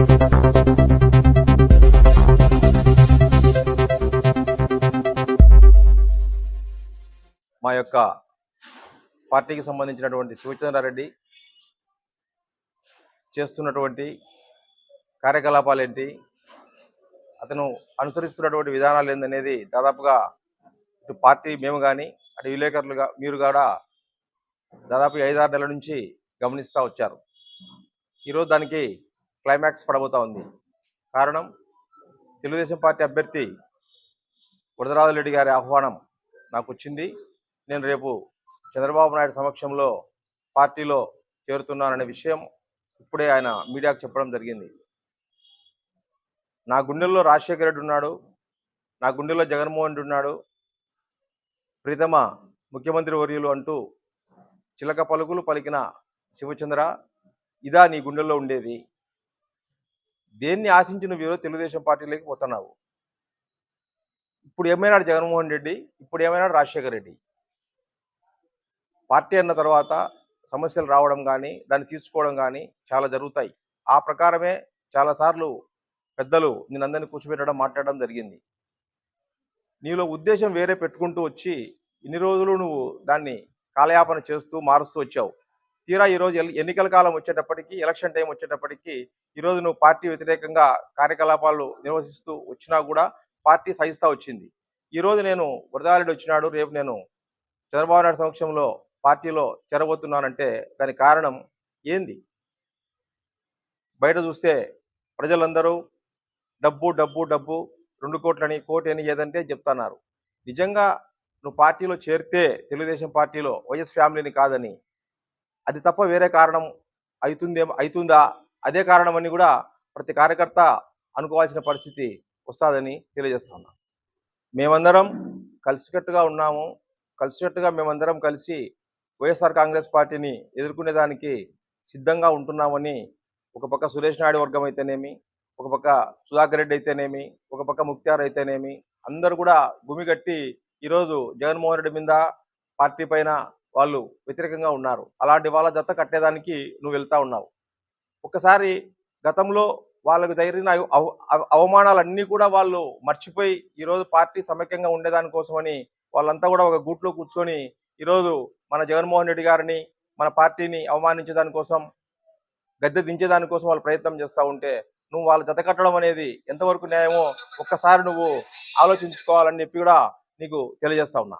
మా యొక్క పార్టీకి సంబంధించినటువంటి శివచంద్రారెడ్డి చేస్తున్నటువంటి కార్యకలాపాలు ఏంటి? అతను అనుసరిస్తున్నటువంటి విధానాలు ఏందనేది దాదాపుగా ఇటు పార్టీ మేము కానీ అటు విలేకరులుగా మీరు కూడా దాదాపు ఐదారు నెలల నుంచి గమనిస్తూ వచ్చారు. ఈరోజు దానికి క్లైమాక్స్ పడబోతా ఉంది. కారణం తెలుగుదేశం పార్టీ అభ్యర్థి వరదరాజు రెడ్డి గారి ఆహ్వానం నాకు వచ్చింది నేను రేపు చంద్రబాబు నాయుడు సమక్షంలో పార్టీలో చేరుతున్నాననే విషయం ఇప్పుడే ఆయన మీడియాకు చెప్పడం జరిగింది. నా గుండెల్లో రాజశేఖర రెడ్డి ఉన్నాడు. నా గుండెల్లో జగన్మోహన్ రెడ్డి ఉన్నాడు. ప్రీతమ ముఖ్యమంత్రి వర్యులు అంటూ చిలక పలుకులు పలికిన శివచంద్ర ఇదా నీ గుండెల్లో ఉండేది. దేన్ని ఆశించి నువ్వు ఈరోజు తెలుగుదేశం పార్టీలోకి పోతున్నావు? ఇప్పుడు ఏమైనాడు జగన్మోహన్ రెడ్డి? ఇప్పుడు ఏమైనాడు రాజశేఖర రెడ్డి? పార్టీ అన్న తర్వాత సమస్యలు రావడం కానీ దాన్ని తీర్చుకోవడం కానీ చాలా జరుగుతాయి. ఆ ప్రకారమే చాలాసార్లు పెద్దలు నేనందరినీ కూర్చోబెట్టడం మాట్లాడడం జరిగింది. నీలో ఉద్దేశం వేరే పెట్టుకుంటూ వచ్చి ఇన్ని రోజులు నువ్వు దాన్ని కాలయాపన చేస్తూ మారుస్తూ వచ్చావు. తీరా ఈరోజు ఎన్నికల కాలం వచ్చేటప్పటికి ఎలక్షన్ టైం వచ్చేటప్పటికి ఈరోజు నువ్వు పార్టీ వ్యతిరేకంగా కార్యకలాపాలు నిర్వహిస్తూ వచ్చినా కూడా పార్టీ సహిస్తా వచ్చింది. ఈరోజు నేను వరదారెడ్డి వచ్చినాడు రేపు నేను చంద్రబాబు నాయుడు సమక్షంలో పార్టీలో చేరబోతున్నానంటే దాని కారణం ఏంది? బయట చూస్తే ప్రజలందరూ డబ్బు డబ్బు డబ్బు రెండు కోట్లని కోటి అని ఏదంటే చెప్తున్నారు. నిజంగా నువ్వు పార్టీలో చేరితే తెలుగుదేశం పార్టీలో వైఎస్ ఫ్యామిలీని కాదని అది తప్ప వేరే కారణం అవుతుందేమో అవుతుందా అదే కారణం అని కూడా ప్రతి కార్యకర్త అనుకోవాల్సిన పరిస్థితి వస్తుందని తెలియజేస్తున్నా మేమందరం కలిసికట్టుగా ఉన్నాము. కలిసికట్టుగా మేమందరం కలిసి వైఎస్ఆర్ కాంగ్రెస్ పార్టీని ఎదుర్కొనేదానికి సిద్ధంగా ఉంటున్నామని ఒక పక్క సురేష్ నాయుడు వర్గం అయితేనేమి ఒక పక్క సుధాకర్ రెడ్డి అయితేనేమి ఒక పక్క ముక్త్యార్ అయితేనేమి అందరూ కూడా గుమిగట్టి ఈరోజు జగన్మోహన్ రెడ్డి మీద పార్టీ పైన వాళ్ళు వ్యతిరేకంగా ఉన్నారు. అలాంటి వాళ్ళ జత కట్టేదానికి నువ్వు వెళ్తా ఉన్నావు. ఒకసారి గతంలో వాళ్ళకు జరిగిన అవమానాలన్నీ కూడా వాళ్ళు మర్చిపోయి ఈరోజు పార్టీ సమైక్యంగా ఉండేదాని కోసమని వాళ్ళంతా కూడా ఒక గూట్లో కూర్చొని ఈరోజు మన జగన్మోహన్ రెడ్డి గారిని మన పార్టీని అవమానించేదానికోసం గద్దె దించేదానికోసం వాళ్ళు ప్రయత్నం చేస్తూ ఉంటే నువ్వు వాళ్ళ జత కట్టడం అనేది ఎంతవరకు న్యాయమో ఒక్కసారి నువ్వు ఆలోచించుకోవాలని చెప్పి కూడా నీకు తెలియజేస్తా ఉన్నా.